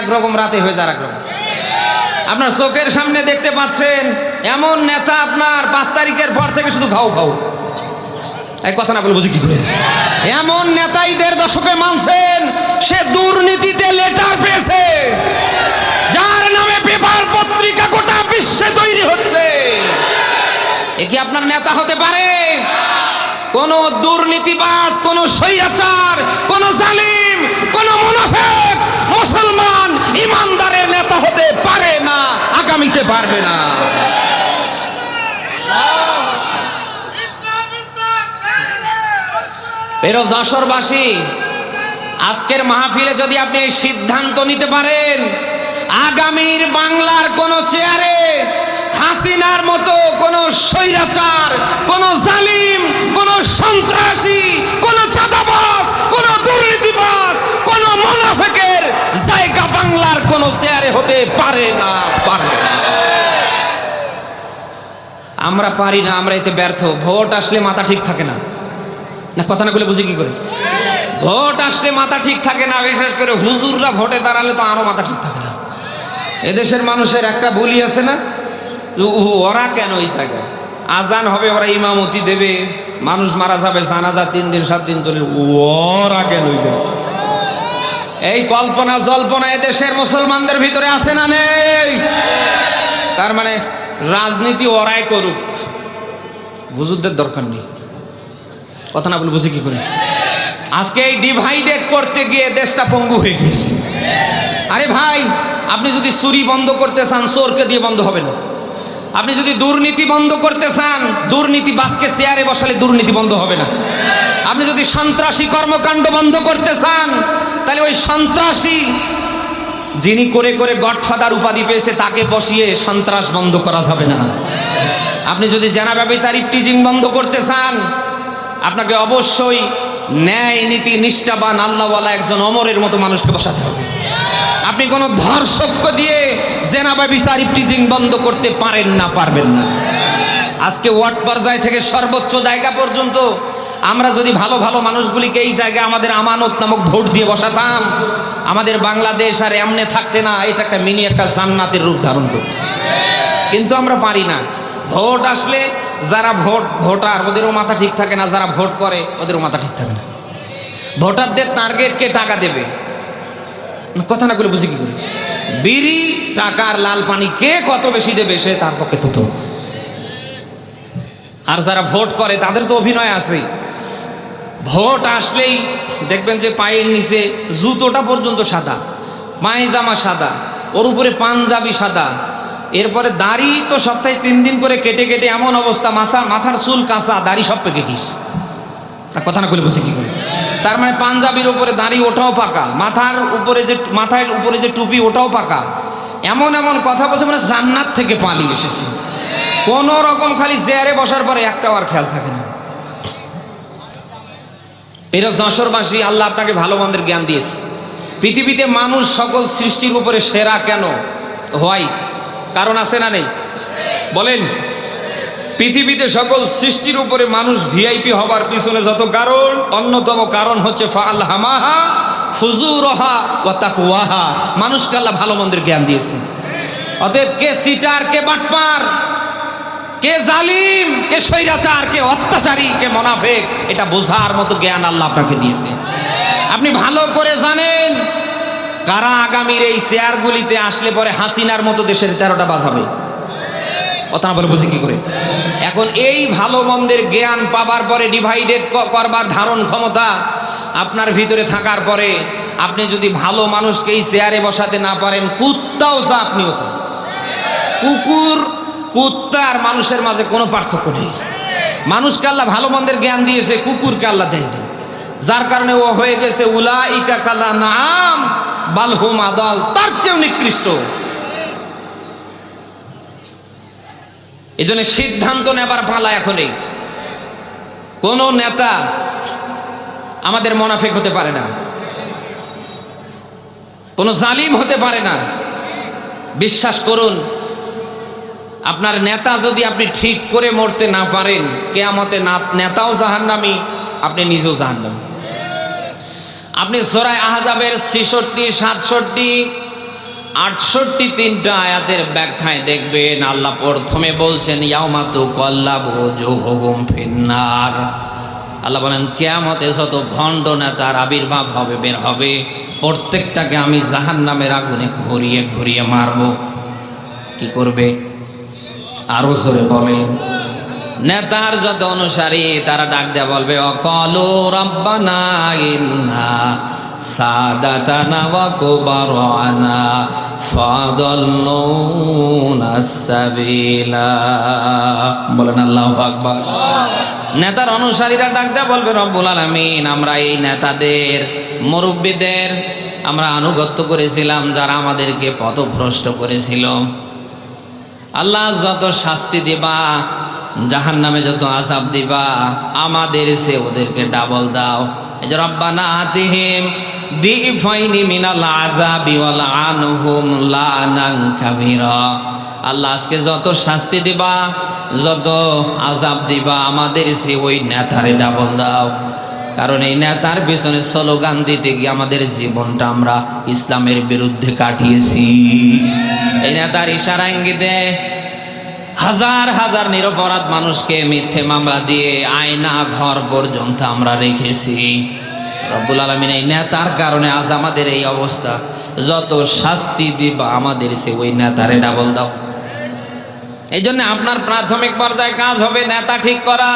একরকম রাতে হয়ে যায় একরকম আপনার চোখের সামনে দেখতে পাচ্ছেন, এমন নেতা আপনার পাঁচ তারিখের পর থেকে শুধু খাও খাও এই কথা না বলে বুঝি কি করে? এমন নেতাই দেড় দশকে মানছেন, সে দুর্নীতিতে লেটার পেয়েছে। যার নামে পেপার পত্রিকা গোটা বিশ্বে তৈরি হচ্ছে। এ কি আপনার নেতা হতে পারে? কোন দুর্নীতিবাস কোন স্বৈরাচার, কোন জালিম, কোন মুনাফেক, মুসলমান ইমানদারের নেতা হতে পারে না, আগামীতে পারবে না। বেরো যশোরবাসী আজকের মাহফিলে যদি আপনি এই সিদ্ধান্ত নিতে পারেন, আগামীর বাংলার কোন চেয়ারে হাসিনার মতো কোন স্বৈরাচার, কোন জালিম, কোন সন্ত্রাসী, কোন চাঁদাবাজ হতে পারে না, পারে। আমরা পারি না, আমরা এতে ব্যর্থ। ভোট আসলে মাথা ঠিক থাকে না। না কথা না বলে বুঝি কি করে? ভোট আসলে মাথা ঠিক থাকে না, বিশেষ করে হুজুররা ভোটে দাঁড়ালে তো আরও মাথা ঠিক থাকে না। এদেশের মানুষের একটা ভুলই আছে না ওরা কেন জায়গায়? আজান হবে, ওরা ইমামতি দেবে। মানুষ মারা যাবে, জানাজা তিন দিন, সাত দিন চলে, ওরা কেন? এই কল্পনা জল্পনা এদেশের মুসলমানদের ভিতরে আছে না নেই? তার মানে রাজনীতি ওরাই করুক। হুজুরদের দরকার নেই। কথা না বলে বুঝি কি করে? আজকে এই ডিভাইডেড করতে গিয়ে দেশটা পঙ্গু হয়ে গেছে। আরে ভাই, আপনি যদি চুরি বন্ধ করতে চান, চোরকে দিয়ে বন্ধ হবে না। আপনি যদি দুর্নীতি বন্ধ করতে চান, দুর্নীতি বাসকে চেয়ারে বসালে দুর্নীতি বন্ধ হবে না। আপনি যদি সন্ত্রাসী কর্মকাণ্ড বন্ধ করতে চান তাহলে ওই সন্ত্রাসী যিনি করে করে গডফাদার উপাধি পেয়েছে, তাকে বসিয়ে সন্ত্রাস বন্ধ করা যাবে না। আপনি যদি জেনা ব্যবচারী টিজিং বন্ধ করতে চান, আপনাকে অবশ্যই ন্যায় নীতি নিষ্ঠাবান আল্লাহওয়ালা একজন অমরের মতো মানুষকে বসাতে হবে। আপনি কোনো ধর্ষক্য দিয়ে জেনা ব্যবচারী টিজিং বন্ধ করতে পারেন না, পারবেন না। আজকে ওয়ার্ড পর্যায় থেকে সর্বোচ্চ জায়গা পর্যন্ত আমরা যদি ভালো ভালো মানুষগুলিকে এই জায়গায় আমাদের আমানত নামক ভোট দিয়ে বসাতাম, আমাদের বাংলাদেশ আর এমনে থাকতে না, এটা একটা মিনি একটা জান্নাতের রূপ ধারণ করত। কিন্তু আমরা পারি না। ভোট আসলে যারা ভোট, ভোটার, ওদেরও মাথা ঠিক থাকে না, যারা ভোট করে, ওদেরও মাথা ঠিক থাকে না। ভোটারদের টার্গেটকে টাকা দেবে? কথা না করে বুঝি কি করে? বিড়ি, টাকার লাল পানি কে কত বেশি দেবে সে তার পক্ষে তত আর যারা ভোট করে, তাদের তো অভিনয় আছে। ভোট আসলেই দেখবেন যে পায়ের নিচে জুতোটা পর্যন্ত সাদা পায়জামা সাদা, ওর উপরে পাঞ্জাবি সাদা। এরপরে দাড়ি তো সপ্তাহে তিন দিন করে কেটে কেটে এমন অবস্থা, মাথা, মাথার চুল কাঁচা, দাড়ি সব পেকে গিস তা কথা না করে বসে কি করে? তার মানে পাঞ্জাবির উপরে দাড়ি ওটাও পাকা, মাথার উপরে যে, মাথার উপরে যে টুপি ওটাও পাকা। এমন এমন কথা বলছে মানে জান্নাত থেকে পালিয়ে এসেছে। কোন রকম খালি চেয়ারে বসার পরে একটাও আর খেয়াল থাকে না। এরা যশোরবাসী আল্লাহ আপনাকে ভালো মন্দের জ্ঞান দিয়েছে। পৃথিবীতে মানুষ সকল সৃষ্টির উপরে সেরা কেন? হয় কারণ আছে না নেই? বলেন, পৃথিবীতে সকল সৃষ্টির উপরে মানুষ ভিআইপি হবার পিছনে যত কারণ, অন্যতম কারণ হচ্ছে হামাহা মানুষকে আল্লাহ ভালো মন্দের জ্ঞান দিয়েছে। অতএব কে সিটার, কে বাটপার? কে জালিম, কে স্বৈরাচার, কে অত্যাচারী, কে মোনাফেক, এটা বোঝার মতো জ্ঞান আল্লাহ আপনাকে দিয়েছে। আপনি ভালো করে জানেন কারা আগামীর এই চেয়ারগুলিতে আসলে পরে হাসিনার মতো দেশের তেরোটা বাজাবে কথা বলে বুঝি কি করে? এখন এই ভালো মন্দের জ্ঞান পাবার পরে ডিভাইডেড করবার ধারণ ক্ষমতা আপনার ভিতরে থাকার পরে আপনি যদি ভালো মানুষকে এই চেয়ারে বসাতে না পারেন, কুত্তাও যা আপনিও তা। কুকুর কুত্তা আর মানুষের মাঝে কোনো পার্থক্য নেই। মানুষকে আল্লাহ ভালো মন্দের জ্ঞান দিয়েছে, কুকুরকে আল্লাহ দেয়নি। যার কারণে ও হয়ে গেছে উলা ইকা কালা নাম বালহুম আদাল, তার চেয়েও নিকৃষ্ট। এই জন্য সিদ্ধান্ত নেবার পালা এখনই কোন নেতা আমাদের মোনাফেক হতে পারে না। কোন জালিম হতে পারে না। বিশ্বাস করুন আপনার নেতা যদি আপনি ঠিক করে মরতে না পারেন, কেয়ামতে না নেতাও জাহান্নামি, আপনি নিজেও জাহান্নামি। আপনি সরাই আহজাবের ছেষট্টি, সাতষট্টি, আটষট্টি তিনটা আয়াতের ব্যাখ্যায় দেখবেন, আল্লাহ প্রথমে বলছেন ইয়ামাতু কল্লাবু জোহগুম ফিন্নার। আল্লাহ বলেন, কেয়ামতে যত ভণ্ড নেতার আবির্ভাব হবে, বের হবে, প্রত্যেকটাকে আমি জাহান নামের আগুনে ঘুরিয়ে ঘুরিয়ে মারব। কি করবে? আরও জোরে বলেন নেতার যত অনুসারী, তারা ডাক দেয়া বলবে, অকলো নেতার অনুসারীরা ডাক দেয়া বলবে, রব্বুল আলামিন, আমরা এই নেতাদের, মুরব্বীদের, আমরা আনুগত্য করেছিলাম, যারা আমাদেরকে পথভ্রষ্ট করেছিল। আল্লাহ যত শাস্তি দিবা জাহান নামে যত আজাব দিবা, আমাদের সে ওদেরকে ডাবল দাও। এই যে রব্বানা আতিহিম দিফাইনি মিনাল আযাবি আনহুম লানান কাবীরা। যত শাস্তি দিবা, যত আজাব দিবা, আমাদের সে ওই নেতারে ডাবল দাও। কারণ এই নেতার পিছনে স্লোগান দিতে গিয়ে আমাদের জীবনটা আমরা ইসলামের বিরুদ্ধে কাটিয়েছি। এই নেতার ইশারা ইঙ্গিতে হাজার হাজার নিরপরাধ মানুষকে মিথ্যে মামলা দিয়ে আয়না ঘর পর্যন্ত আমরা রেখেছি। রব্বুল আলমিন এই নেতার কারণে আজ আমাদের এই অবস্থা। যত শাস্তি দিবা আমাদের সে ওই নেতারে ডাবল দাও। এই জন্য আপনার প্রাথমিক পর্যায়ে কাজ হবে নেতা ঠিক করা।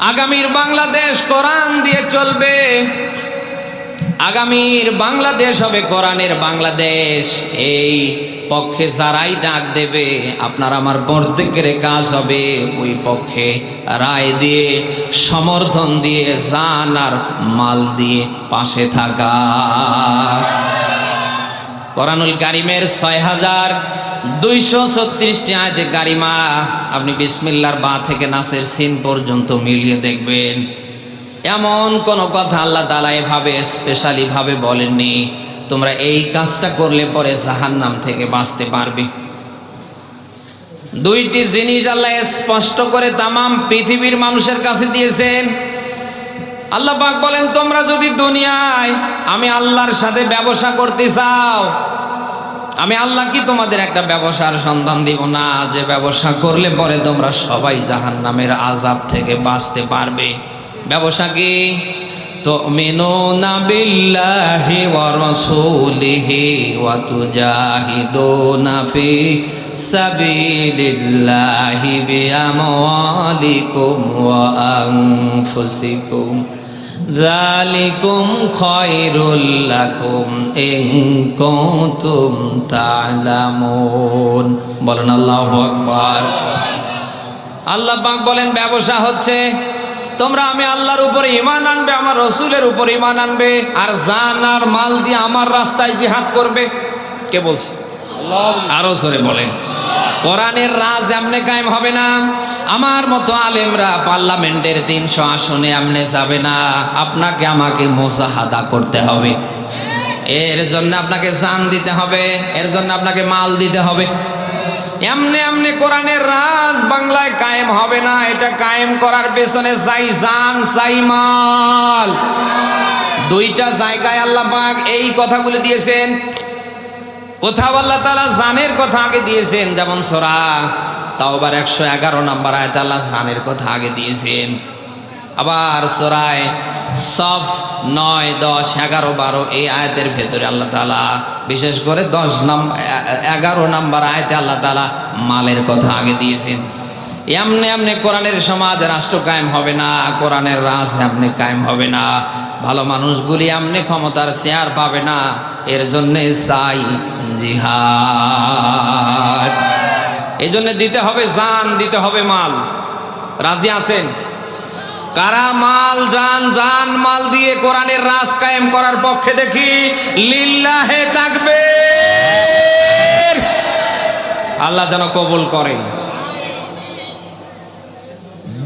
আগামীর বাংলাদেশ কোরআন দিয়ে চলবে। আগামীর বাংলাদেশ হবে কোরআনের বাংলাদেশ। এই পক্ষে যারাই ডাক দেবে, আপনার আমার প্রত্যেকের কাজ হবে ওই পক্ষে রায় দিয়ে, সমর্থন দিয়ে, জান আর মাল দিয়ে পাশে থাকা। কোরআনুল কারিমের ছয় হাজার দুইশো ছত্রিশটি আয়তে কারিমা আপনি বিসমিল্লার বা থেকে নাসের সিন পর্যন্ত মিলিয়ে দেখবেন। এমন কোনো কথা আল্লাহ তালা এভাবে স্পেশালি ভাবে বলেননি। তোমরা এই কাজটা করলে পরে জাহান্নাম থেকে বাঁচতে পারবে। দুইটি জিনিস আল্লাহ স্পষ্ট করে তামাম পৃথিবীর মানুষের কাছে দিয়েছেন। আল্লাহ পাক বলেন, তোমরা যদি দুনিয়ায় আমি আল্লাহর সাথে ব্যবসা করতে চাও, আমি আল্লাহ কি তোমাদের একটা ব্যবসার সন্ধান দিব? না, যে ব্যবসা করলে পরে তোমরা সবাই জাহান নামের আজাব থেকে বাঁচতে পারবে। ব্যবসা কি? তো মেনো না বিল্লাহি ওয়া রাসূলিহি ওয়া তুজাহিদুনা ফি জালিকুম খয়রুল্লাকুম ইন কুনতুম তা'লামুন বলেন আল্লাহু আকবার। আল্লাহ পাক বলেন, ব্যবসা হচ্ছে তোমরা আমি আল্লাহর উপরে ইমান আনবে, আমার রসুলের উপরে ইমান আনবে, আর জান আর মাল দিয়ে আমার রাস্তায় জিহাদ করবে। কে বলছে? আরও জোরে বলেন। কোরআনের রাজ এমনি কায়েম হবে না। আমার মতো আলেমরা পার্লামেন্টের তিনশো আসনে এমনি যাবে না। আপনাকে আমাকে মোজাহাদা করতে হবে। এর জন্য আপনাকে জান দিতে হবে, এর জন্য আপনাকে মাল দিতে হবে। এমনি এমনি কোরআনের রাজ বাংলায় কায়েম হবে না। এটা কায়েম করার পেছনে চাই জান চাই মাল। দুইটা জায়গায় আল্লাহ পাক এই কথাগুলো দিয়েছেন। কোথাও আল্লাহ তালা জানের কথা আগে দিয়েছেন, যেমন সোরা তাও আবার একশো এগারো নম্বর আয়ত আল্লাহ জানের কথা আগে দিয়েছেন। আবার সোরায় সফ নয়, দশ, এগারো, বারো, এই আয়াতের ভেতরে আল্লাহ তালা বিশেষ করে দশ নম্বর এগারো নম্বর আয়তে আল্লাহ তালা মালের কথা আগে দিয়েছেন। এমনি এমনি কোরআনের সমাজ রাষ্ট্র কায়েম হবে না, কোরআনের রাজ এমনি কায়েম হবে না। ভালো মানুষগুলি এমনি ক্ষমতার শেয়ার পাবে না। এর জন্যে চাই জিহাদ। এই জন্য দিতে হবে জান, দিতে হবে মাল। রাজি আছেন? কারা মাল, জান জান, মাল দিয়ে কোরআনের রাজ কায়েম করার পক্ষে দেখি লিল্লাহে থাকবে আল্লাহ যেন কবুল করেন।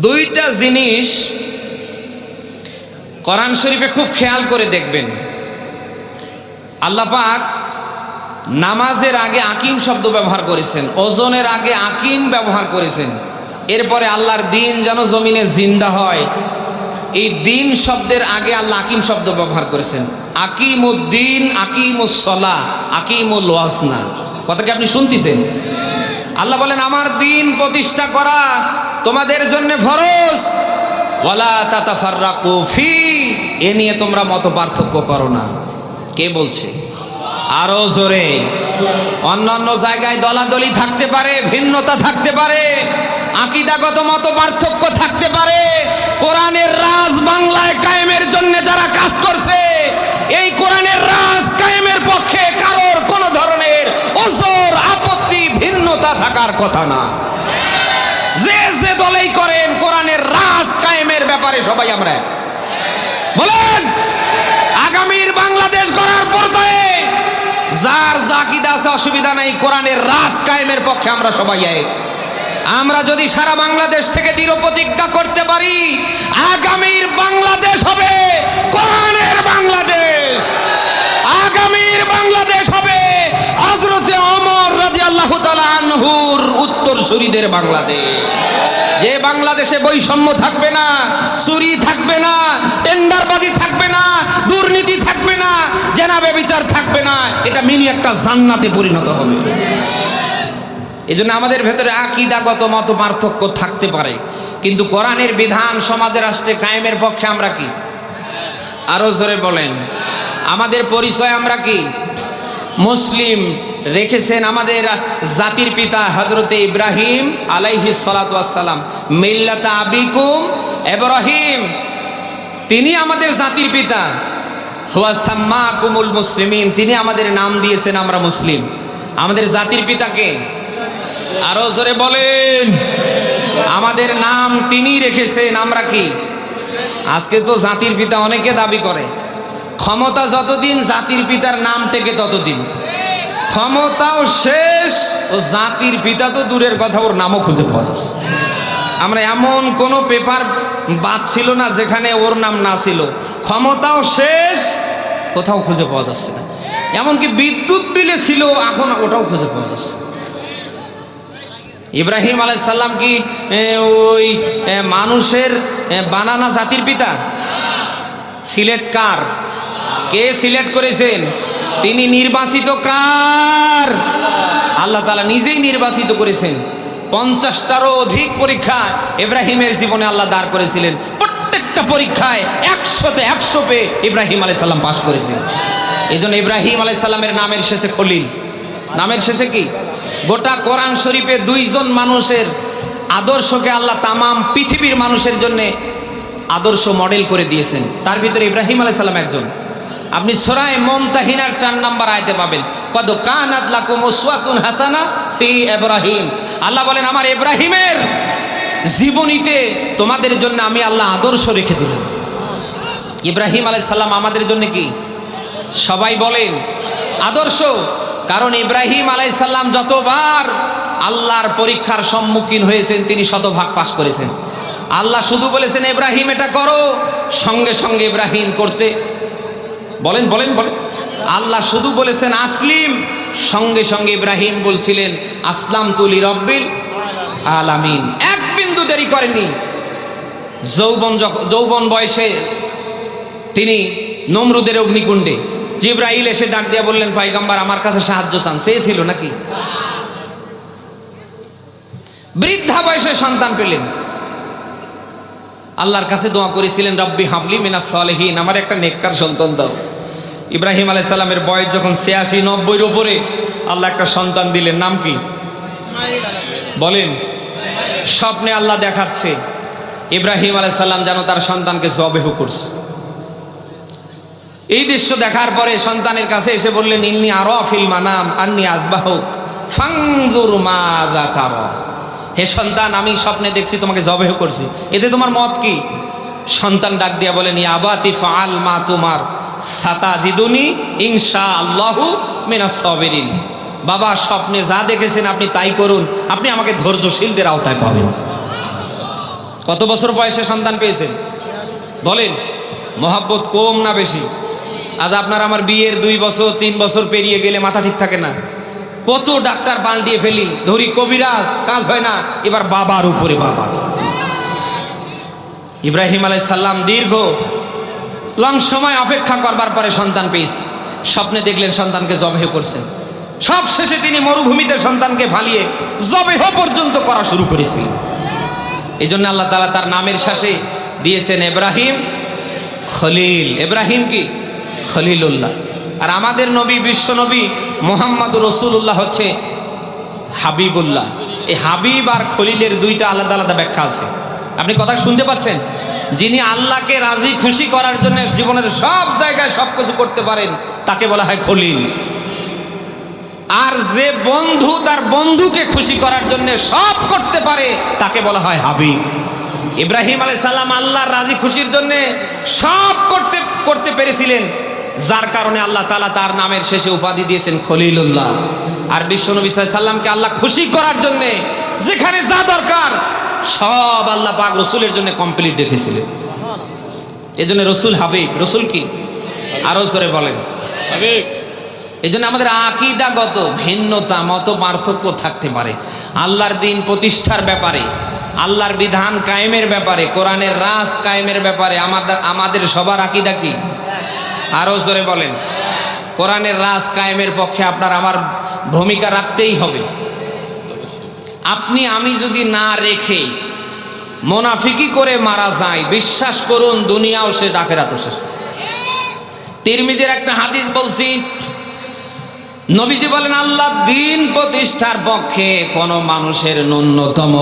দুইটা জিনিস কোরআন শরীফে খুব খেয়াল করে দেখবেন। আল্লাহ পাক নামাজের আগে আকিম শব্দ ব্যবহার করেছেন, ওজনের আগে আকিম ব্যবহার করেছেন। এরপরে আল্লাহর দিন যেন জমিনে জিন্দা হয়, এই দিন শব্দের আগে আল্লাহ আকিম শব্দ ব্যবহার করেছেন। আকিম আকিমুদ্দিন আকিমুসলা আকিমুল কথা কি আপনি শুনতেছেন? আল্লাহ বলেন, আমার দিন প্রতিষ্ঠা করা তোমাদের জন্য ফরজ। ওয়ালা ফি, এ নিয়ে তোমরা মত পার্থক্য করো না। কে বলছে? আরও জোরে। অন্যান্য জায়গায় দলাদলি থাকতে পারে, ভিন্নতা থাকতে পারে, আকিদাগত মত পার্থক্য থাকতে পারে। কোরআনের রাজ বাংলায় কায়েমের জন্য যারা কাজ করছে, এই কোরআনের রাজ কায়েমের পক্ষে কারোর কোনো ধরনের ওজোর, আপত্তি, ভিন্নতা থাকার কথা না। যে যে দলেই করেন, কোরআনের রাজ ব্যাপারে সবাই আমরা। বলেন, আগামীর বাংলাদেশ গড়ার পর্যায়ে যার জাকিদা আছে অসুবিধা নেই, কোরআনের রাজ কায়েমের পক্ষে আমরা সবাই আমরা যদি সারা বাংলাদেশ থেকে দৃঢ় প্রতিজ্ঞা করতে পারি, আগামীর বাংলাদেশ হবে কোরআনের বাংলাদেশ। আগামীর বাংলাদেশ আল্লাহ আনহুর উত্তরসূরিদের বাংলাদেশ। যে বাংলাদেশে বৈষম্য থাকবে না, চুরি থাকবে না, টেন্ডারবাজি থাকবে না, দুর্নীতি থাকবে না জেনাবে বিচার থাকবে না, এটা মিনি একটা জান্নাতে পরিণত হবে। এই জন্য আমাদের ভেতরে আকিদাগত মত পার্থক্য থাকতে পারে। কিন্তু কোরআনের বিধান সমাজে রাষ্ট্রে কায়েমের পক্ষে আমরা কি? আরও জোরে বলেন। আমাদের পরিচয় আমরা কি? মুসলিম রেখেছেন আমাদের জাতির পিতা হজরতে ইব্রাহিম আলাইহি সালাম মিল্লাতা আবিকুম ইব্রাহিম। তিনি আমাদের জাতির পিতা। হুয়া সাম্মা কুমুল মুসলিমিন। তিনি আমাদের নাম দিয়েছেন আমরা মুসলিম। আমাদের জাতির পিতাকে আরও জোরে বলেন। আমাদের নাম তিনি রেখেছেন, আমরা কি? আজকে তো জাতির পিতা অনেকে দাবি করে। ক্ষমতা যতদিন জাতির পিতার নাম থেকে ততদিন। ক্ষমতাও শেষ, ও জাতির পিতা তো দূরের কথা, ওর নামও খুঁজে পাওয়া যাচ্ছে। আমরা এমন কোনো পেপার বাদ ছিল না যেখানে ওর নাম না ছিল। ক্ষমতাও শেষ, কোথাও খুঁজে পাওয়া যাচ্ছে না। এমনকি বিদ্যুৎ বিলে ছিল, এখন ওটাও খুঁজে পাওয়া যাচ্ছে। ইব্রাহিম আলাইসাল্লাম কি ওই মানুষের বানানা জাতির পিতা? সিলেট কার? কে সিলেক্ট করেছেন? তিনি নির্বাচিত কার? আল্লাহ তালা নিজেই নির্বাচিত করেছেন। পঞ্চাশটারও অধিক পরীক্ষা ইব্রাহিমের জীবনে আল্লাহ দাঁড় করেছিলেন। প্রত্যেকটা পরীক্ষায় একশোতে একশো পেয়ে ইব্রাহিম আলাইসাল্লাম পাশ করেছেন। এই জন্য ইব্রাহিম আলাইসাল্লামের নামের শেষে খলিল। নামের শেষে কি? গোটা কোরআন শরীফে দুইজন মানুষের আদর্শকে আল্লাহ তামাম পৃথিবীর মানুষের জন্য আদর্শ মডেল করে দিয়েছেন। তার ভিতরে ইব্রাহিম আলাইসাল্লাম একজন। আপনি সরাই মমতাহিনার চার নাম্বার আয়তে পাবেন। কদ কানাত লাকুম উসওয়াতুন হাসানা ফি ইব্রাহিম। আল্লাহ বলেন, আমার ইব্রাহিমের জীবনীতে তোমাদের জন্য আমি আল্লাহ আদর্শ রেখে দিলাম। ইব্রাহিম আলাইসাল্লাম আমাদের জন্য কি? সবাই বলেন, আদর্শ। কারণ ইব্রাহিম আলাইসাল্লাম যতবার আল্লাহর পরীক্ষার সম্মুখীন হয়েছেন, তিনি শতভাগ পাশ করেছেন। আল্লাহ শুধু বলেছেন, ইব্রাহিম, এটা করো। সঙ্গে সঙ্গে ইব্রাহিম করতে বলেন বলেন বলেন। আল্লাহ শুধু বলেছেন আসলিম, সঙ্গে সঙ্গে ইব্রাহিম বলছিলেন, আসলাম তুলি রব্বিল আলামিন। এক বিন্দু দেরি করেনি যৌবন যৌবন বয়সে তিনি নমরুদের অগ্নিকুণ্ডে, জিব্রাইল এসে ডাক দিয়া বললেন পাইগাম্বার আমার কাছে সাহায্য চান। সে ছিল নাকি? বৃদ্ধা বয়সে সন্তান পেলেন। আল্লাহর কাছে দোয়া করেছিলেন, রব্বি হাবলি মিনা সালেহীন। আমার একটা নেককার সন্তান দাও। ইব্রাহিম আলাই সাল্লামের বয়স যখন ছিয়াশি, নব্বইয়ের ওপরে আল্লাহ একটা সন্তান দিলেন। নাম কি? বলেন। স্বপ্নে আল্লাহ দেখাচ্ছে, ইব্রাহিম আলাই সাল্লাম যেন তার সন্তানকে জবেহ করছে। এই দৃশ্য দেখার পরে সন্তানের কাছে এসে বললেন, ইন্নি আরও ফিল মানাম, আন্নি আসবাহক ফাঙ্গুর তার। হে সন্তান, আমি স্বপ্নে দেখছি তোমাকে জবেহ করছি। এতে তোমার মত কি? সন্তান ডাক দিয়া বলেন আবাতি ফাল মা তোমার। সাতা জিদুনি ইনশা আল্লাহু মিনাস সাবিরিন। বাবা, স্বপ্নে যা দেখেছেন আপনি তাই করুন। আপনি আমাকে ধৈর্যশীলদের আওতায় পাবেন। কত বছর বয়সে সন্তান পেয়েছেন? বলেন, মহাব্বত কম না বেশি? আজ আপনার আমার বিয়ের দুই বছর, তিন বছর পেরিয়ে গেলে মাথা ঠিক থাকে না। কত ডাক্তার পাল্টিয়ে ফেলি, ধরি কবিরাজ, কাজ হয় না, এবার বাবার উপরে বাবা। ইব্রাহিম আলাই সাল্লাম দীর্ঘ লং সময় অপেক্ষা করবার পরে সন্তান পেয়েছে। স্বপ্নে দেখলেন সন্তানকে জবেহ করছেন সব শেষে তিনি মরুভূমিতে সন্তানকে ফালিয়ে জবেহ পর্যন্ত করা শুরু করেছিলেন। এই জন্য আল্লাহ তালা তার নামের শেষে দিয়েছেন এব্রাহিম খলিল। এব্রাহিম কি? খলিলুল্লাহ। আর আমাদের নবী, বিশ্ব নবী মোহাম্মদ রসুল্লাহ হচ্ছে হাবিবুল্লাহ। এই হাবিব আর খলিলের দুইটা আলাদা আলাদা ব্যাখ্যা আছে। আপনি কথা শুনতে পাচ্ছেন? যিনি আল্লাহকে রাজি খুশি করার জন্য জীবনের সব জায়গায় সব কিছু করতে পারেন, তাকে বলা হয় খলিল। আর যে বন্ধু তার বন্ধুকে খুশি করার জন্য সব করতে পারে, তাকে বলা হয় হাবিব। ইব্রাহিম আলাই সাল্লাম আল্লাহর রাজি খুশির জন্য সব করতে করতে পেরেছিলেন। যার কারণে আল্লাহ তালা তার নামের শেষে উপাধি দিয়েছেন খলিলুল্লাহ। আর বিশ্বনবী সাল্লামকে আল্লাহ খুশি করার জন্য যেখানে যা দরকার সব আল্লাহ পাক রসুলের জন্য কমপ্লিট রেখেছিলেন এই জন্য রসুল হাবিব। রসুল কি? আরও সরে বলেন। এই জন্য আমাদের আকিদাগত ভিন্নতা মত পার্থক্য থাকতে পারে। আল্লাহর দিন প্রতিষ্ঠার ব্যাপারে আল্লাহর বিধান কায়েমের ব্যাপারে কোরআনের রাস কায়েমের ব্যাপারে আমাদের আমাদের সবার আকিদা কি? আরও জোরে বলেন। কোরআনের রাস কায়েমের পক্ষে আপনার আমার ভূমিকা রাখতেই হবে। আপনি, আমি যদি না রেখে মোনাফিকি করে মারা যায় বিশ্বাস করুন, দুনিয়াও সে আখেরাতও শেষ। তিরমিজের একটা হাদিস বলছি, নবীজি বলেন, আল্লাহ দিন প্রতিষ্ঠার পক্ষে কোনো মানুষের ন্যূনতম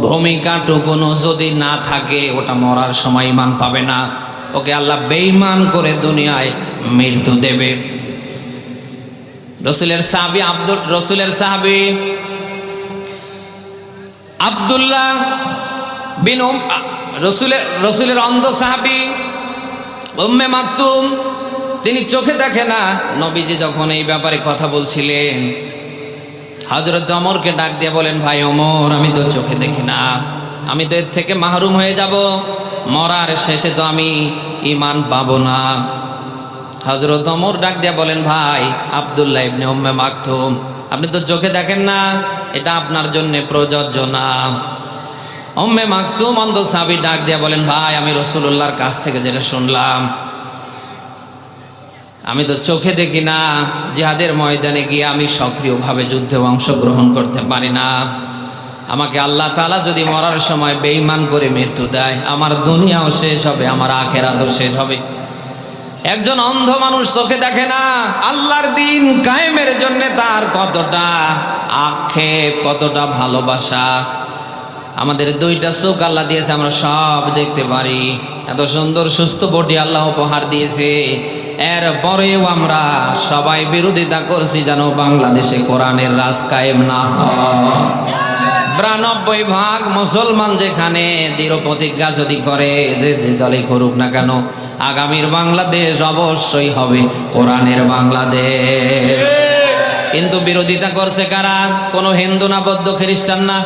ভূমিকাটুকুনো যদি না থাকে, ওটা মরার সময় ইমান পাবে না। ওকে আল্লাহ বেঈমান করে দুনিয়ায় মৃত্যু দেবে। রসুলের সাহাবি আব্দুল রসুলের সাহাবি আব্দুল্লাহ বিন রসুলের রসুলের অন্ধ সাহাবি, উম্মে মাকতুম, তিনি চোখে দেখে না। নবীজি যখন এই ব্যাপারে কথা বলছিলেন হজরত অমরকে ডাক দিয়ে বলেন, ভাই অমর, আমি তো চোখে দেখি না। আমি তো এর থেকে মাহরুম হয়ে যাব। মরার শেষে তো আমি ইমান পাবো না। হজরত অমর ডাক দিয়ে বলেন, ভাই আবদুল্লাহ ইবনে উম্মে মাকতুম, আপনি তো চোখে দেখেন না। এটা আপনার জন্য প্রযোজ্য না। উম্মে মাকতুম অন্ধ সাবি ডাক দিয়ে বলেন, ভাই, আমি রসুল্লাহর কাছ থেকে যেটা শুনলাম, আমি তো চোখে দেখি না, জিহাদের ময়দানে গিয়ে আমি সক্রিয়ভাবে যুদ্ধে অংশগ্রহণ করতে পারি না। আমাকে আল্লাহ তালা যদি মরার সময় বেঈমান করে মৃত্যু দেয়, আমার দুনিয়াও শেষ হবে, আমার আখেরাতও শেষ হবে। একজন অন্ধ মানুষ চোখে দেখে না, আল্লাহর দিন কায়েমের জন্য তার কতটা আক্ষেপ কতটা ভালোবাসা। আমাদের দুইটা চোখ আল্লাহ দিয়েছে, আমরা সব দেখতে পারি। এত সুন্দর, সুস্থ বডি আল্লাহ উপহার দিয়েছে। এর পরেও আমরা সবাই বিরোধিতা করছি যেন বাংলাদেশে কোরআনের রাজ কায়েম না বিরানব্বই ভাগ মুসলমান যেখানে দৃঢ় প্রতিজ্ঞা যদি করে, যে দলে করুক না কেন, আগামীর বাংলাদেশ অবশ্যই হবে কোরআনের বাংলাদেশ। কিন্তু বিরোধিতা করছে কারা? কোনো হিন্দু না বৌদ্ধ খ্রিস্টান না।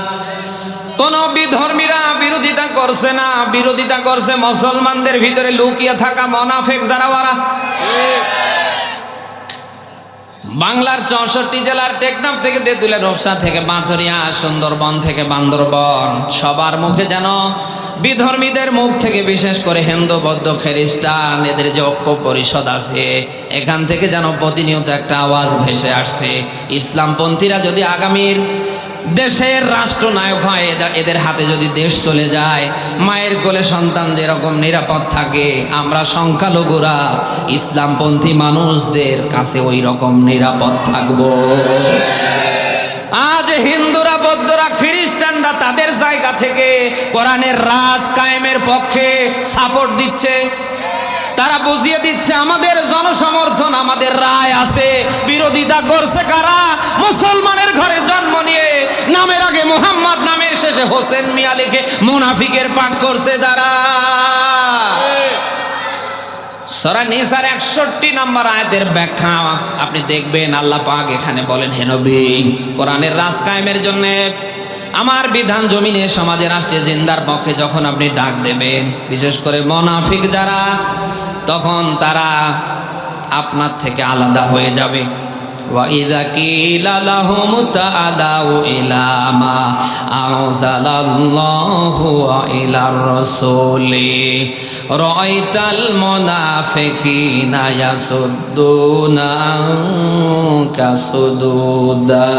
কোন বিধর্মীরা বিরোধিতা করছে না। বিরোধিতা করছে মুসলমানদের ভিতরে লুকিয়ে থাকা মনাফেক যারা ওরা বাংলার চৌষট্টি জেলার টেকনাফ থেকে তেঁতুলের রূপসা থেকে বাঁধরিয়া সুন্দরবন থেকে বান্দরবন। সবার মুখে যেন বিধর্মীদের মুখ থেকে বিশেষ করে হিন্দু, বৌদ্ধ, খ্রিস্টান এদের যে ঐক্য পরিষদ আছে, এখান থেকে যেন প্রতিনিয়ত একটা আওয়াজ ভেসে আসছে। ইসলামপন্থীরা যদি আগামীর দেশের রাষ্ট্রনায়ক হয় এদের হাতে যদি দেশ চলে যায়, মায়ের কোলে সন্তান যেরকম নিরাপদ থাকে, আমরা সংখ্যালঘুরা, ইসলামপন্থী মানুষদের কাছে ওই রকম নিরাপদ থাকব। আজ হিন্দুরা, বৌদ্ধরা, খ্রিস্টানরা তাদের জায়গা থেকে কোরআনের রাজ কায়েমের পক্ষে সাপোর্ট দিচ্ছে। তারা বুঝিয়ে দিচ্ছে, আমাদের জনসমর্থন, আমাদের রায় আছে। বিরোধিতা করছে কারা? মুসলমানের ঘরে জন্ম নিয়ে নামের আগে মোহাম্মদ, নামের শেষে হোসেন মিয়া লিখে মুনাফিকের পাঠ করছে যারা। সরা একষট্টি নম্বর আয়াতের ব্যাখ্যা, আপনি দেখবেন আল্লাহ পাক এখানে বলেন হেনবি কোরআনের রাজ কায়েমের জন্য আমার বিধান জমিনে সমাজে রাষ্ট্রে জিন্দার পক্ষে যখন আপনি ডাক দেবেন বিশেষ করে মনাফিক যারা তখন তারা আপনার থেকে আলাদা হয়ে যাবে وإذا قيل لهم تعالوا إلى ما أنزل الله وإلى الرسول رأيت المنافقين يصدون عنك صدودا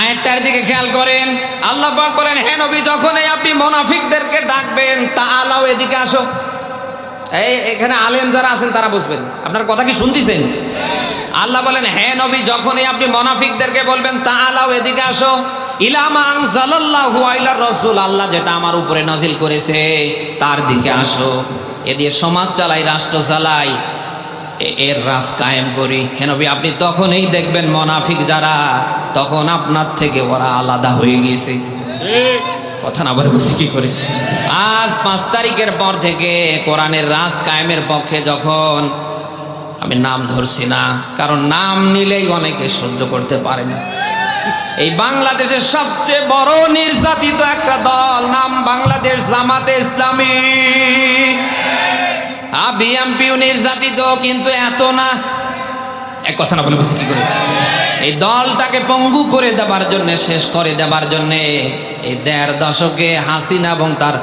আয়াতটার দিকে খেয়াল করেন। আল্লাহ পাক বলেন, হে নবী যখনই আপনি মুনাফিকদেরকে ডাকবেন, তা আলাও এদিকে আসো। এই, এখানে আলেম যারা আছেন, তারা বুঝবেন। আপনার কথা কি শুনতেছেন? আল্লাহ বলেন, হে নবী যখনই আপনি মুনাফিকদেরকে বলবেন, তা আলাও এদিকে আসো। ইলামা আনজালাল্লাহু আইলার রাসূল, আল্লাহ যেটা আমার উপরে নাজিল করেছে, তার দিকে আসো। এ দিয়ে সমাজ চালাই, রাষ্ট্র চালাই এর রাস কায়েম করি। হেনবি আপনি তখনই দেখবেন মনাফিক যারা, তখন আপনার থেকে ওরা আলাদা হয়ে গিয়েছে। কথা না বলে বুঝি কি করে? আজ পাঁচ তারিখের পর থেকে কোরআনের রাস কায়েমের পক্ষে যখন আমি নাম ধরছি না, কারণ নাম নিলেই অনেকে সহ্য করতে পারে না। এই বাংলাদেশের সবচেয়ে বড় নির্যাতিত একটা দল, নাম বাংলাদেশ জামাতে ইসলামী। বিএমপিও নির্যাতিত কিন্তু এত না। এক কথা না বলে বুঝি কি করে? এই দলটাকে পঙ্গু করে দেবার জন্য, শেষ করে দেবার জন্য এই দেড় দশকে হাসিনা এবং তার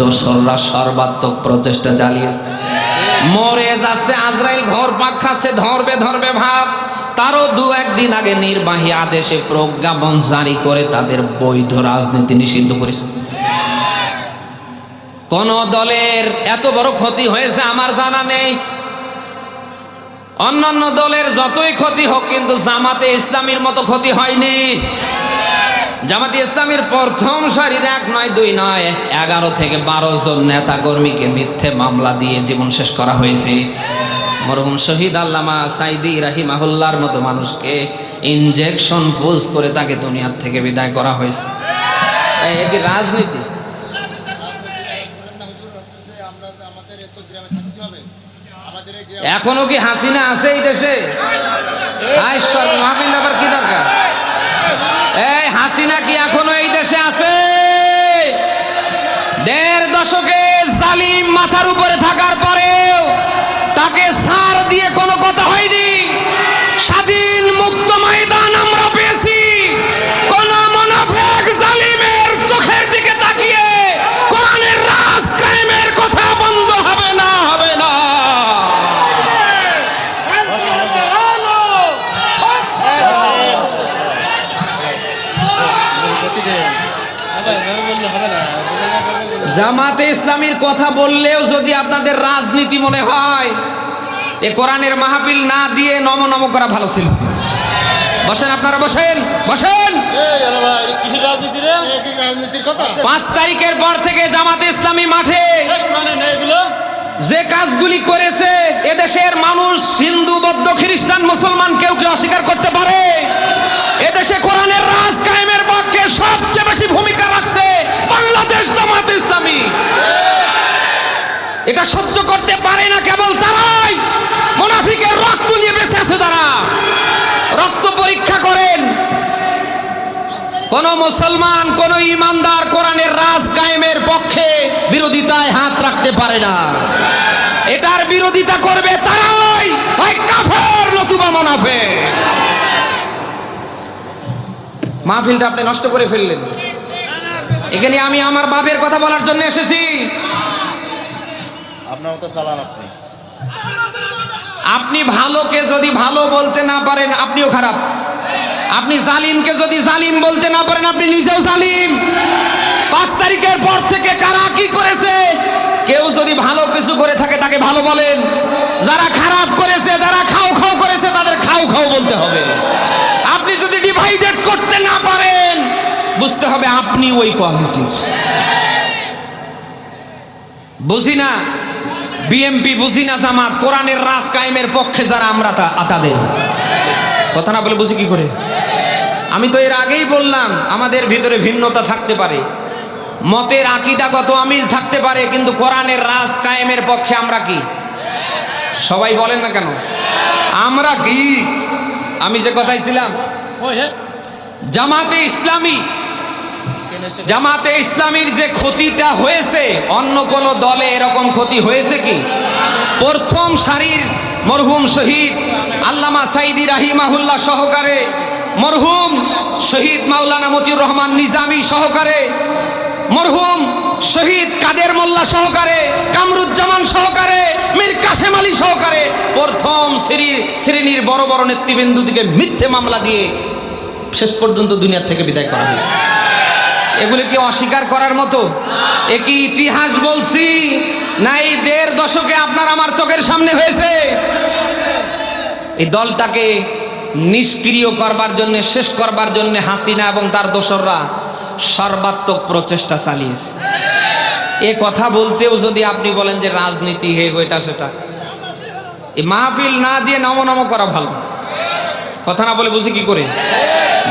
দোসররা সর্বাত্মক প্রচেষ্টা চালিয়েছে। মরে যাচ্ছে, আজরাইল ঘর পাক খাচ্ছে, ধরবে ধরবে ভাব তারও দু একদিন আগে নির্বাহী আদেশে প্রজ্ঞাপন জারি করে তাদের বৈধ রাজনীতি নিষিদ্ধ করেছে। কোন দলের এত বড় ক্ষতি হয়েছে আমার জানা নেই। অন্যান্য দলের যতই ক্ষতি হোক, কিন্তু জামাতে ইসলামীর মতো ক্ষতি হয়নি। জামাতে ইসলামীর প্রথম সারির এক নয়, দুই নয়, এগারো থেকে বারো জন নেতা কর্মীকে মিথ্যে মামলা দিয়ে জীবন শেষ করা হয়েছে। মরহুম শহীদ আল্লামা সাইদি রাহিমাহুল্লার মতো মানুষকে ইনজেকশন ফুজ করে তাকে দুনিয়ার থেকে বিদায় করা হয়েছে। এই, এ কি রাজনীতি? এখনও কি হাসিনা আছে এই দেশে? সর আবার কি দরকার? এই হাসিনা কি এখনও এই দেশে আছে? দেড় দশকে জালিম মাথার উপরে থাকার পরেও তাকে সার দিয়ে কোনো কথা হয়নি। স্বাধীন মুক্ত ময়দান আমরা জামাতে ইসলামীর কথা বললেও যদি আপনাদের রাজনীতি মনে হয় এ কোরআনের মাহফিল না দিয়ে নম নম করা ভালো ছিল। বসেন আপনারা বসেন বসেন। পাঁচ তারিখের পর থেকে জামাতে ইসলামী মাঠে এগুলো? যে কাজগুলি করেছে এদেশের মানুষ হিন্দু বৌদ্ধ খ্রিস্টান মুসলমান কেউ কেউ অস্বীকার করতে পারে? এদেশে কোরআনের রাজ কায়েমের পক্ষে সবচেয়ে বেশি ভূমিকা রাখছে বাংলাদেশ জামাত ইসলামী। এটা সহ্য করতে পারে না কেবল তারাই। মুনাফিকের রক্ত নিয়ে বেঁচে আছে তারা রক্ত পরীক্ষা করেন। কোন মুসলমান, কোন ইমানদার কোরআনের রাজ কায়েমের পক্ষে বিরোধিতায় হাত রাখতে পারে না। এটার বিরোধিতা করবে তারাই। কাফের, নতুবা মুনাফে মাহফিলটা আপনি নষ্ট করে ফেললেন। এখানে আমি আমার বাপের কথা বলার জন্য এসেছি। আপনার মতো চালান আপনি। আপনি ভালোকে যদি ভালো বলতে না পারেন আপনিও খারাপ। আপনি জালিমকে যদি জালিম বলতে না পারেন আপনি নিজেও জালিম। পাঁচ তারিখের পর থেকে কারা কি করেছে? কেউ যদি ভালো কিছু করে থাকে তাকে ভালো বলেন। যারা খারাপ করেছে যারা খাও খাও করেছে তাদের খাও খাও বলতে হবে। ডিভাইডেড করতে না পারেন। বুঝতে হবে আপনি ওই কোয়ালিটি বুঝি না? বিএমপি বুঝি না জামাত? কোরআনের রাজ কায়েমের পক্ষে যারা, আমরা তাদের। কথা না বলে বুঝি কি করে? আমি তো এর আগেই বললাম, আমাদের ভিতরে ভিন্নতা থাকতে পারে। মতের আকিদাগত আমিল থাকতে পারে, কিন্তু কোরআনের রাজ কায়েমের পক্ষে আমরা কি? সবাই বলেন না কেন? আমরা কি? আমি যে কথাই ছিলাম জামাতে ইসলামী। জামাতে ইসলামীর যে ক্ষতিটা হয়েছে, অন্য কোন দলে এরকম ক্ষতি হয়েছে কি? প্রথম সারির মরহুম শহীদ আল্লামা সাইদি রাহিমাহুল্লাহ সহকারে, মরহুম শহীদ মাওলানা মতিউর রহমান নিজামি সহকারে, মরহুম শহীদ কাদের মোল্লা সহকারে, কামরুজ্জামান সহকারে, মীর কাশেম আলী সহকারে, প্রথম শ্রেণির শ্রেণির বড় বড় নেতৃবৃন্দুদিকে মিথ্যে মামলা দিয়ে শেষ পর্যন্ত দুনিয়ার থেকে বিদায় করা হয়েছে। এগুলি কি অস্বীকার করার মতো এ কি ইতিহাস বলছি না এই দেড় দশকে আপনার আমার চোখের সামনে হয়েছে। এই দলটাকে নিষ্ক্রিয় করবার জন্য, শেষ করবার জন্য হাসিনা এবং তার দোসররা সর্বাত্মক প্রচেষ্টা চালিয়েছে। এ কথা বলতেও যদি আপনি বলেন যে রাজনীতি হে এটা সেটা। এই মাহফিল না দিয়ে নম নম করা ভালো কথা না বলে বুঝি কি করে?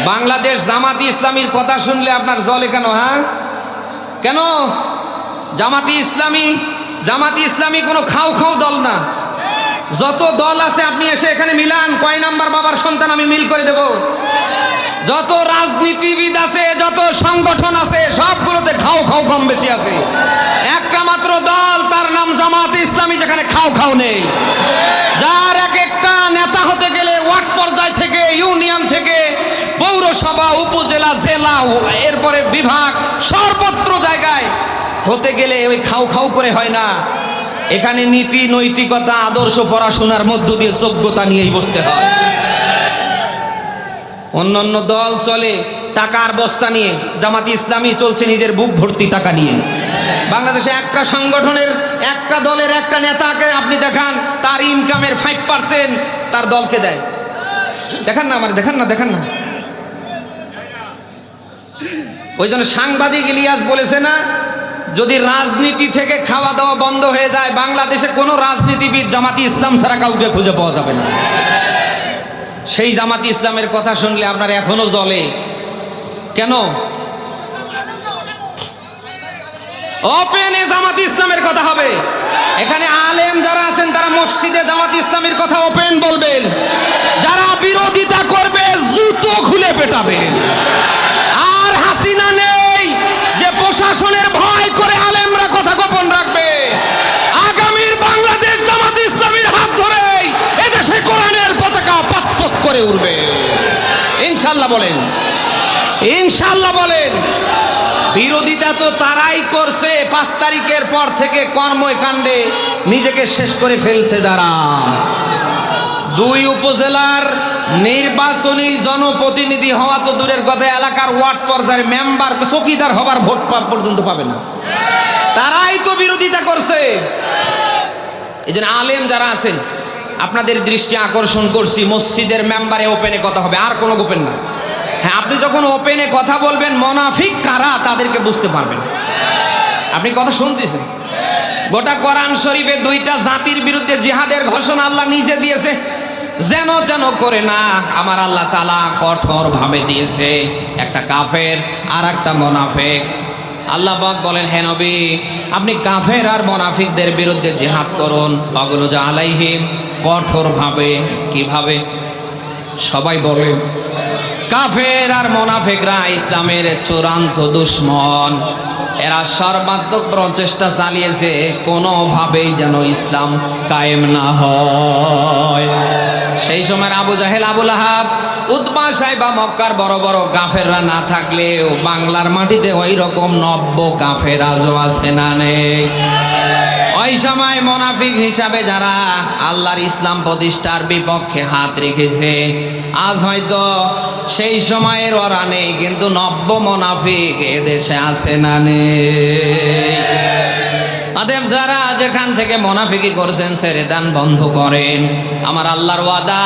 বাংলাদেশ জামাতি ইসলামীর কথা শুনলে আপনার জলে কেন হ্যাঁ? কেন? জামাতি ইসলামী জামাতি ইসলামী কোনো খাও খাও দল না। যত দল আছে, আপনি এসে এখানে মিলান। কয় নাম্বার বাবার সন্তান আমি মিল করে দেব? যত রাজনীতিবিদ আছে, যত সংগঠন আছে, সবগুলোতে খাও খাও কম বেশি আছে। একটা মাত্র দল, তার নাম জামাত ইসলামী, যেখানে খাও খাও নেই। যার এক একটা নেতা হতে গেলে ওয়ার্ড পর্যায় থেকে, ইউনিয়ন থেকে পৌরসভা, উপজেলা, জেলা এরপরে বিভাগ সর্বত্র জায়গায় হতে গেলে ওই খাও খাও করে হয় না। এখানে নীতি, নৈতিকতা, আদর্শ পড়াশোনার মধ্য দিয়ে যোগ্যতা নিয়েই বসতে হয়। অন্য অন্য দল চলে টাকার বস্তা নিয়ে। জামাতি ইসলামী চলছে নিজের বুক ভর্তি টাকা নিয়ে। বাংলাদেশে একটা সংগঠনের, একটা দলের একটা নেতাকে আপনি দেখান, তার ইনকামের ফাইভ পার্সেন্ট তার দলকে দেয়। দেখান না আমার, দেখান না দেখান না। ওই জন্য সাংবাদিক ইলিয়াস বলেছে না, যদি রাজনীতি থেকে খাওয়া দাওয়া বন্ধ হয়ে যায়, বাংলাদেশে কোনো রাজনীতিবিদ জামাতি ইসলাম ছাড়া কাউকে খুঁজে পাওয়া যাবে না। সেই জামাতি ইসলামের কথা শুনলে আপনার এখনও জ্বলে। কেন? ওপেনে জামাতি ইসলামের কথা হবে। এখানে আলেম যারা আছেন, তারা মসজিদে জামাতি ইসলামের কথা ওপেন বলবেন। যারা বিরোধিতা করবে, জুতো খুলে পেটাবে। আর হাসিনা নেই যে প্রশাসনের ভয় করে আলেমরা কথা গোপন রাখবে। আগামীর বাংলাদেশ জামাত ইসলামীর হাত ধরেই এদেশে কোরআনের পতাকা পাতপত করে উঠবে। ইনশাল্লাহ বলেন। ইনশাল্লাহ বলেন। বিরোধিতা তো তারাই করছে, পাঁচ তারিখের পর থেকে কর্মকাণ্ডে নিজেকে শেষ করে ফেলছে যারা। দুই উপজেলার নির্বাচনী জনপ্রতিনিধি হওয়া তো দূরের কথা, এলাকার ওয়ার্ড পর্যায়ের মেম্বার চকিদার হবার ভোট পর্যন্ত পাবে না। তারাই তো বিরোধিতা করছে। এই আলেম যারা আছেন, আপনাদের দৃষ্টি আকর্ষণ করছি, মসজিদের মেম্বারে ওপেনে কথা হবে, আর কোনো গোপেন না। হ্যাঁ আপনি যখন ওপেনে কথা বলবেন, মনাফিক কারা তাদেরকে বুঝতে পারবেন। আপনি কথা শুনতেছেন? গোটা কোরআন শরীফে দুইটা জাতির বিরুদ্ধে জিহাদের ঘোষণা আল্লাহ নিজে দিয়েছে। যেন যেন করে না, আমার আল্লাহ তালা কঠোর ভাবে দিয়েছে। একটা কাফের আর একটা মোনাফেক। আল্লাহ পাক বলেন, হে নবী, আপনি কাফের আর মোনাফিকদের বিরুদ্ধে জিহাদ করুন। অগুলো যা আলাইহিম কঠোর ভাবে কীভাবে? সবাই বলেন। কাফের আর মোনাফেকরা ইসলামের চূড়ান্ত দুশ্মন। এরা সর্বাত্মক প্রচেষ্টা চালিয়েছে, কোনোভাবেই যেন ইসলাম কায়েম না হয়। সেই সময় আবু জাহেল আবুল আহাব উদ্মা সাহেবা মক্কার বড় বড় কাফেররা না থাকলেও বাংলার মাটিতে ওই রকম নব্য কাফের আজও আছে না নেই। ওই সময় মোনাফিক হিসাবে যারা আল্লাহর ইসলাম প্রতিষ্ঠার বিপক্ষে হাত রেখেছে, আজ হয়তো সেই সময়ের ওরা নেই, কিন্তু নব্য মোনাফিক এদেশে আছে না নেই। অতএব যারা যেখান থেকে মোনাফিকি করছেন ছেড়ে দান বন্ধ করেন। আমার আল্লাহর ওয়াদা,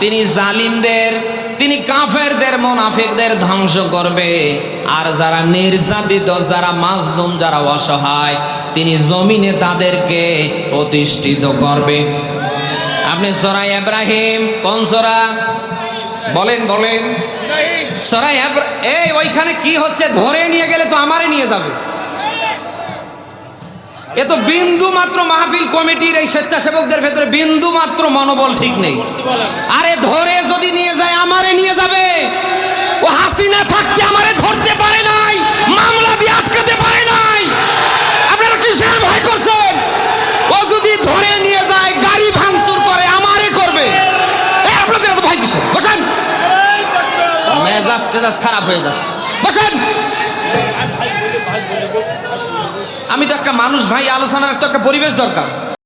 তিনি জালিমদের, তিনি কাফেরদের, মোনাফিকদের ধ্বংস করবে। আর যারা নির্যাতিত, যারা মাজলুম, যারা অসহায়, তিনি জমিনে তাদেরকে প্রতিষ্ঠিত করবে। আপনি সরাই ইব্রাহিম কোন সরা? বলেন বলেন। সরাই এই, ওইখানে কি হচ্ছে? ধরে নিয়ে গেলে তো আমারে নিয়ে যাবে। এ তো বিন্দু মাত্র মাহফিল কমিটির এই স্বেচ্ছাসেবকদের ভেতরে বিন্দু মাত্র মনোবল ঠিক নেই। আরে ধরে যদি নিয়ে যায়, আমারে নিয়ে যাবে। ও হাসিনা থাকতে আমারে ধরতে পারে নাই, মামলা দিয়ে আটকাতে পারে নাই আপনারা কিসের ভয় করছেন ও যদি ধরে নিয়ে যায় গাড়ি ভাঙচুর করে আমার মেজাজ খারাপ হয়ে যাচ্ছে। বসেন! আমি তো একটা মানুষ ভাই, আলোচনার তো একটা পরিবেশ দরকার।